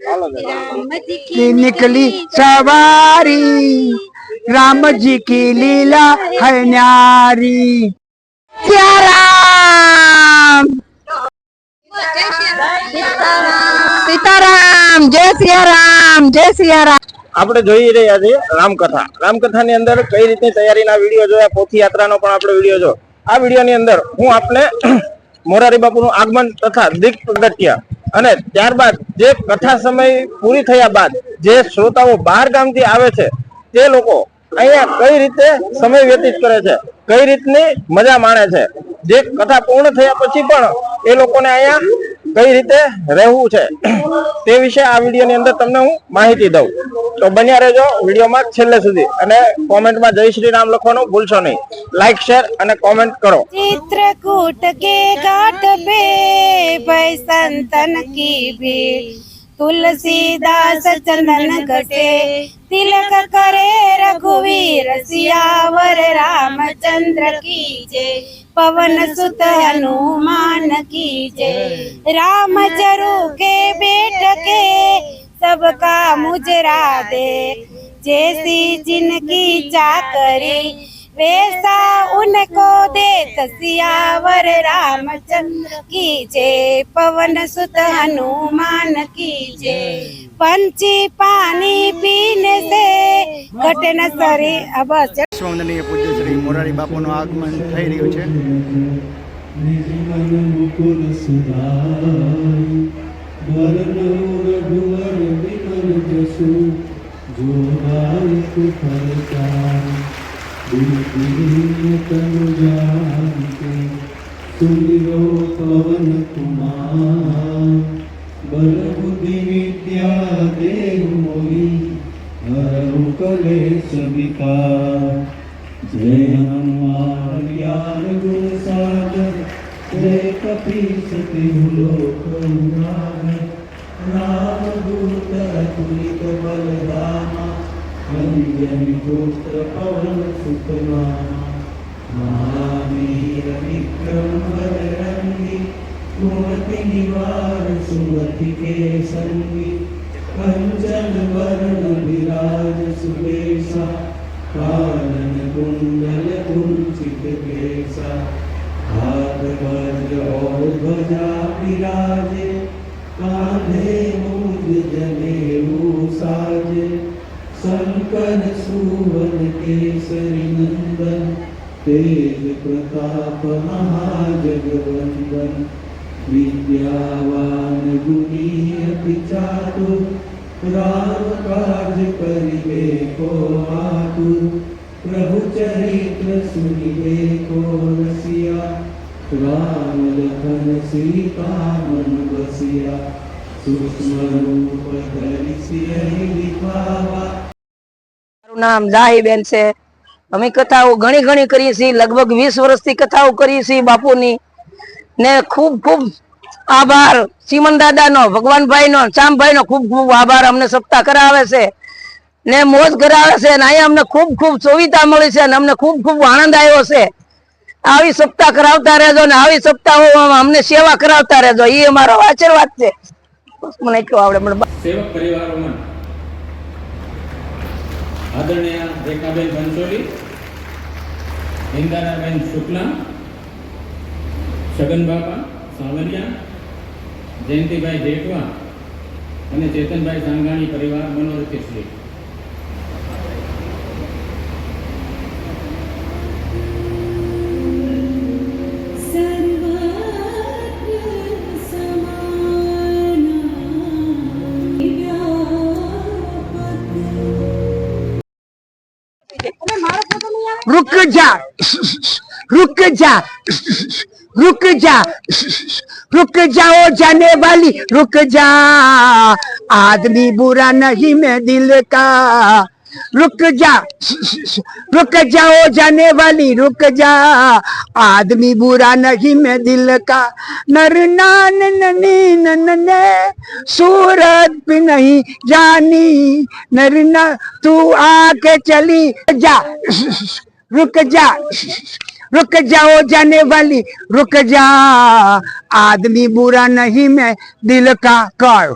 की निकली सवारी राम जी की लीला है न्यारी सियाराम सीताराम जय सियाराम जय सियाराम આપણે જોઈ રહ્યા છીએ રામકથા રામકથાની અંદર કઈ રીતની તૈયારીના વિડીયો જોયા પોથી યાત્રાનો પણ આપણે વિડીયો જો આ વિડીયોની અંદર હું આપને મોરારી બાપુનું આગમન તથા દીપ પ્રગટ્યા અને ત્યારબાદ જે કથા સમય પૂરી થયા બાદ જે શ્રોતાઓ બહાર ગામથી આવે છે, તે લોકો અહીંયા કઈ રીતે સમય વ્યતીત કરે છે, કઈ રીતની મજા માણે છે, જે કથા પૂર્ણ થયા પછી પણ એ લોકોને અહીંયા કઈ રીતે રહેવું છે, તે વિશે આ વિડીયોની અંદર તમને હું માહિતી દઉં. તો બન્યા રહેજો વિડીયોમાં છેલ્લે સુધી અને કોમેન્ટમાં જય શ્રી રામ લખવાનું ભૂલશો નહીં. લાઈક શેર અને કોમેન્ટ કરો. ચિત્રકૂટ કે ઘાટ પે भय संतन की भीड़ तुलसीदास चंदन घटे तिलक करे रघुवीर सियावर रामचंद्र की जय पवन सुत हनुमान की जय राम चरु के बेट के सबका मुजरा दे जैसी जिनकी चाकरी वैसा उनको दे सियावर रामचंद्र की जय पवन सुत हनुमान की जय पंची पानी पीने से घट न सरे अब વિશ્વવંદનીય પૂજ્ય શ્રી મોરારી બાપુનું આગમન થઈ રહ્યું છે નિર્મલ મુકુલ સુધાય વરનો રઘુવર વિમલ જસુ જોડાય तनु जानते सुनियो पवन कुमार बल बुद्धि विद्या देव मोहि हरु कले सबिका जय हनुमान ज्ञान गुण सागर जय कपी सति लोक राम राम दूत तुलित बलदामा કલ્યાણ પુત્ર પવન સુખમાં મહાવીર વિક્રમ બદરંગી કુમતિ નિવાર સુમતિ કે સંગી કંચન વરણ વિરાજ સુદેશા કાનન કુંડલ કુંચિત કેસા હાથ વજ ઓર ધ્વજા વિરાજે કાંધે મુજ જનેવું સાજે શંકર સુવન કેસરી નંદન તેજ પ્રતાપ મહાજગવંદન વિદ્યાવાન ગુણી અતિ ચાતુર રામ કાજ પરિવે કો આતુર પ્રભુ ચરિત્ર સુનિવે કો રસિયા રામ લખન સીતા મન બસિયા સૂક્ષ્મ રૂપ ધરિ સિયહી દિખાવા નામ જાહીબેન છે. અમે કથાઓ ઘણી ઘણી કરીએ છીએ. લગભગ વીસ વર્ષથી કથાઓ કરીએ છીએ બાપુની. ને ખૂબ ખૂબ આભાર. ચીમન દાદાનો ભગવાનભાઈ નો ચામભાઈ નો ખૂબ ખૂબ આભાર અમને સપ્તાહ કરાવે છે. ને મોજ કરાવે છે ને અહીંયા અમને ખૂબ ખૂબ સુવિધા મળી છે અને અમને ખૂબ ખૂબ આનંદ આવ્યો છે. આવી સપ્તાહ કરાવતા રહેજો ને આવી સપ્તાહો અમને સેવા કરાવતા રહેજો. એ અમારો આશીર્વાદ છે. મને કયો આવડે. સેવક પરિવારોમાં આદરણીય રેખાબેન પંચોલી ઇન્દારાબેન શુક્લા, છગન બાપા સાવરિયા જયંતિભાઈ જેઠવા અને ચેતનભાઈ સાંગાણી પરિવાર મનોરથી શ્રી रुक जा। रुक जा। रुक जा। रुक जाओ जाने वाली, रुक जा। आदमी बुरा नहीं मैं दिल का। रुक जा। रुक जाओ जाने वाली, रुक जा। आदमी बुरा नहीं मैं दिल का। नर नान ननी नन्ने, सूरत भी नहीं जानी। नर ना, तू आके चली जा। रुक जा रुक जाओ जाने वाली रुक जा आदमी बुरा नहीं मैं दिल का कर